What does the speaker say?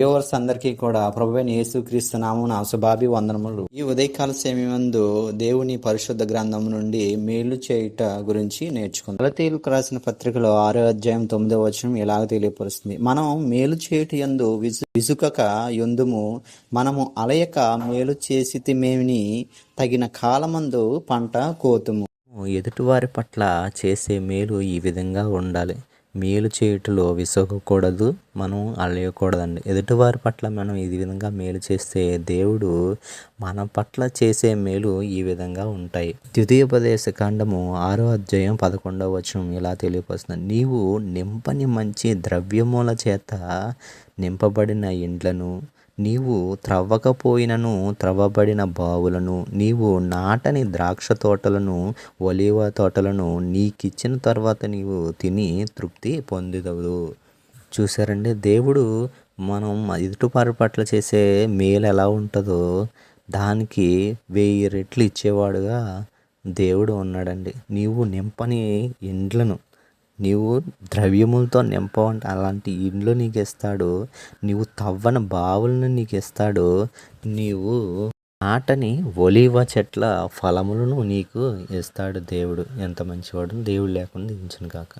Viewers అందరికీ కూడా ప్రభువైన యేసుక్రీస్తు నామమున శుభాభి వందనములు ఈ ఉదయకాల సమయమందు దేవుని పరిశుద్ధ గ్రంథం నుండి మేలు చేయుట గురించి నేర్చుకుందాం. గలతీయులకు రాసిన పత్రికలో ఆరో అధ్యాయం తొమ్మిదో వచనం ఇలాగ తెలియపరుస్తుంది. మనం మేలు చేయుట యందు విసు విసుకక యుందుము. మనము అలయక మేలు చేసితిమేని తగిన కాలమందు పంట కోతుము. ఎదుటివారి పట్ల చేసే మేలు ఈ విధంగా ఉండాలి. మేలు చేయుటలో విసగకూడదు మనం అలయకూడదండి. ఎదుటివారి పట్ల మనం ఈ విధంగా మేలు చేస్తే దేవుడు మన పట్ల చేసే మేలు ఈ విధంగా ఉంటాయి. ద్వితీయోపదేశ కాండము ఆరో అధ్యాయం పదకొండవ వచనం ఇలా తెలియపరుస్తుంది. నీవు నింపని మంచి ద్రవ్యముల చేత నింపబడిన ఇండ్లను నీవు త్రవ్వకపోయినను త్రవ్వబడిన బావులను నీవు నాటని ద్రాక్ష తోటలను ఒలివ తోటలను నీకిచ్చిన తర్వాత నీవు తిని తృప్తి పొందుదవు. చూసారండి దేవుడు మనం ఎదుటివారి పట్ల చేసే మేలు ఎలా ఉంటుందో దానికి వెయ్యి రెట్లు ఇచ్చేవాడుగా దేవుడు ఉన్నాడండి. నీవు నింపని ఇండ్లను నీవు ద్రవ్యములతో నింపవంటే అలాంటి ఇండ్లు నీకు ఇస్తాడు నీవు తవ్వని బావులను నీకు ఇస్తాడు నీవు నాటని ఒలివ చెట్ల ఫలములను నీకు ఇస్తాడు దేవుడు. ఎంత మంచివాడు దేవుడు లేకుండా దించను కాక